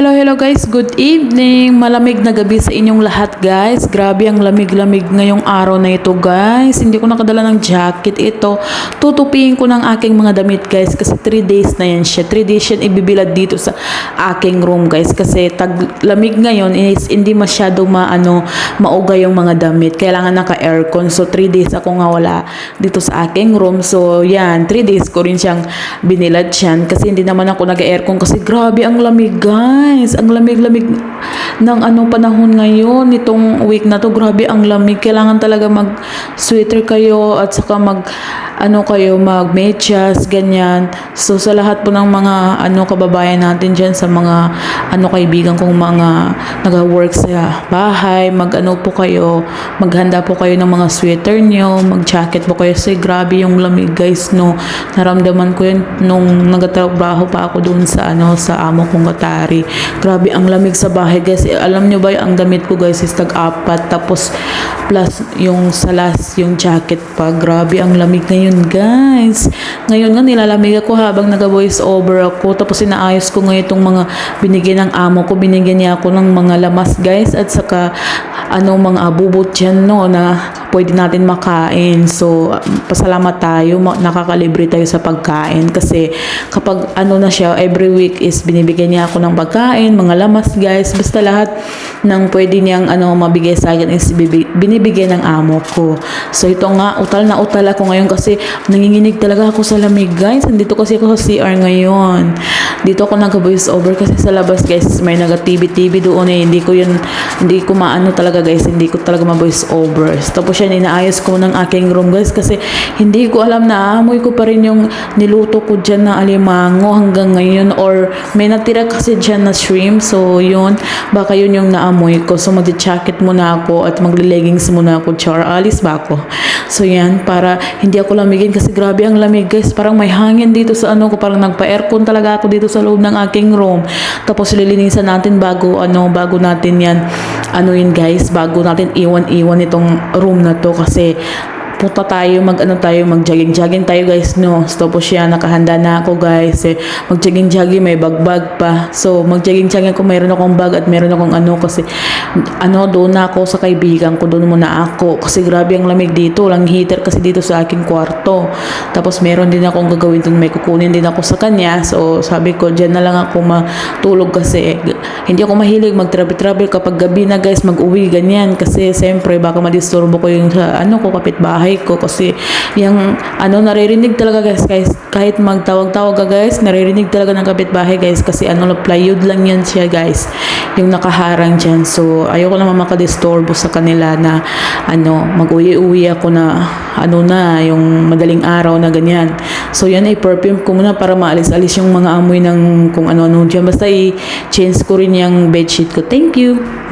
Hello, hello guys. Good evening. Malamig na gabi sa inyong lahat guys. Grabe ang lamig-lamig ngayong araw na ito guys. Hindi ko nakadala ng jacket ito. Tutupiin ko ng aking mga damit guys kasi 3 days na yan siya. 3 days yan ibibilad dito sa aking room guys kasi tag lamig ngayon is hindi masyado maano mauga yung mga damit. Kailangan naka-aircon. So 3 days ako nga wala dito sa aking room. So yan, 3 days ko rin siyang binilad siyan kasi hindi naman ako nag-aircon kasi grabe ang lamig guys. Ang lamig-lamig ng ano panahon ngayon nitong week na to grabe ang lamig. Kailangan talaga mag sweater kayo at saka mag ano kayo mag medyas ganyan. So sa lahat po ng mga ano kababayan natin diyan sa mga ano kaibigan kong mga nag-work sa bahay mag ano po kayo maghanda po kayo ng mga sweater nyo mag jacket po kayo. Kasi grabe yung lamig guys no? Naramdaman ko yun nung nagtatrabaho pa ako doon sa ano sa amo kong katari grabe ang lamig sa bahay guys. Eh, alam nyo ba ang damit ko guys is tag-apat. Tapos plus yung salas yung jacket pa. Grabe ang lamig ngayon guys. Ngayon nga nilalamig ako habang nag-voice over ako. Tapos inaayos ko ngayon itong mga binigyan ng amo ko. Binigyan niya ako ng mga lamas guys. At saka ano mga abubot dyan no na pwede natin makain. So pasalamat tayo nakakalibre tayo sa pagkain. Kasi kapag ano na siya every week is binibigyan niya ako ng pagkain mga lamas guys. Basta lahat ng pwede niyang ano mabigay sa akin is binibigyan ng amo ko. So ito nga utal na utal ako ngayon kasi nanginginig talaga ako sa lamig guys. Nandito kasi ako sa CR ngayon. Dito ako nag-voice over kasi sa labas guys may naga TV TV doon eh. Hindi ko yun hindi ko maano talaga guys. Hindi ko talaga ma-voice over tapos yan inaayos ko ng aking room guys kasi hindi ko alam na amoy ko pa rin yung niluto ko dyan na alimango hanggang ngayon or may natira kasi dyan na shrimp. So yun baka yun yung naamoy ko. So mag-jacket muna ako at magle-leggings muna ako char alis ba ako? So yan para hindi ako lamigin kasi grabe ang lamig guys. Parang may hangin dito sa ano ko parang nagpa-aircon talaga ako dito sa loob ng aking room. Tapos lilinisan natin bago ano bago natin yan ano yun guys? Bago natin iwan-iwan itong room na to kasi punta tayo, mag ano tayo, mag jogging jogging tayo guys, no. Tapos siya, nakahanda na ako guys. Eh, mag jogging jogging, may bagbag pa. So, mag jogging jogging ako, mayroon akong bag at meron akong ano kasi, ano, doon na ako sa kaibigan ko, doon muna ako. Kasi grabe ang lamig dito, lang heater kasi dito sa aking kwarto. Tapos, meron din akong gagawin doon, may kukunin din ako sa kanya. So, sabi ko, dyan na lang ako matulog kasi, hindi ako mahilig mag-travel-travel kapag gabi na guys, mag-uwi, ganyan. Kasi, siyempre, baka madisturbo ko yung sa, ano ko, kapitbahay ko kasi yung ano naririnig talaga guys guys kahit magtawag-tawag ka guys naririnig talaga ng kapitbahay guys kasi ano plywood lang yan siya guys yung nakaharang dyan. So ayoko naman makadisturbo sa kanila na ano mag-uwi-uwi ako na ano na yung madaling araw na ganyan. So yan ay perfume ko muna para maalis-alis yung mga amoy ng kung ano-ano dyan. Basta i-change ko rin yung bedsheet ko. Thank you